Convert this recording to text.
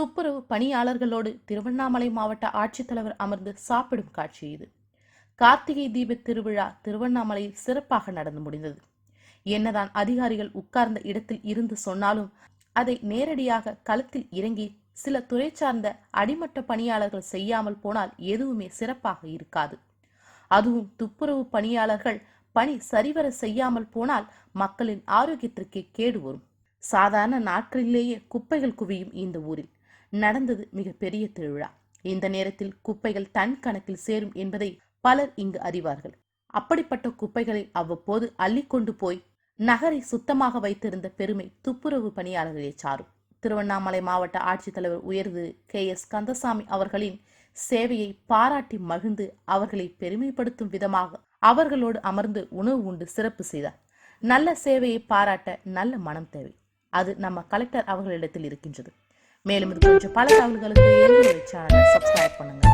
துப்புரவு பணியாளர்களோடு திருவண்ணாமலை மாவட்ட ஆட்சித்தலைவர் அமர்ந்து சாப்பிடும் காட்சி இது. கார்த்திகை தீப திருவிழா திருவண்ணாமலையில் சிறப்பாக நடந்து முடிந்தது. என்னதான் அதிகாரிகள் உட்கார்ந்த இடத்தில் இருந்து சொன்னாலும் அதை நேரடியாக களத்தில் இறங்கி சில துறை சார்ந்த அடிமட்ட பணியாளர்கள் செய்யாமல் போனால் எதுவுமே சிறப்பாக இருக்காது. அதுவும் துப்புரவு பணியாளர்கள் பணி சரிவர செய்யாமல் போனால் மக்களின் ஆரோக்கியத்திற்கே கேடு வரும். சாதாரண நாட்களிலேயே குப்பைகள் குவியும் இந்த ஊரில். நடந்தது மிகப்பெரிய திருவிழா. இந்த நேரத்தில் குப்பைகள் தன் கணக்கில் சேரும் என்பதை பலர் இங்கு அறிவார்கள். அப்படிப்பட்ட குப்பைகளை அவ்வப்போது அள்ளிக்கொண்டு போய் நகரை சுத்தமாக வைத்திருந்த பெருமை துப்புரவு பணியாளர்களே சாரும். திருவண்ணாமலை மாவட்ட ஆட்சித்தலைவர் உயர்வு கே. எஸ். கந்தசாமி அவர்களின் சேவையை பாராட்டி மகிழ்ந்து அவர்களை பெருமைப்படுத்தும் விதமாக அவர்களோடு அமர்ந்து உணவு உண்டு சிறப்பு செய்தார். நல்ல சேவையை பாராட்ட நல்ல மனம் தேவை. அது நம்ம கலெக்டர் அவர்களிடத்தில் இருக்கின்றது. மேலும் இது போன்ற பல தகவல்களுக்கு எங்களுடைய சேனலை சப்ஸ்கிரைப் பண்ணுங்கள்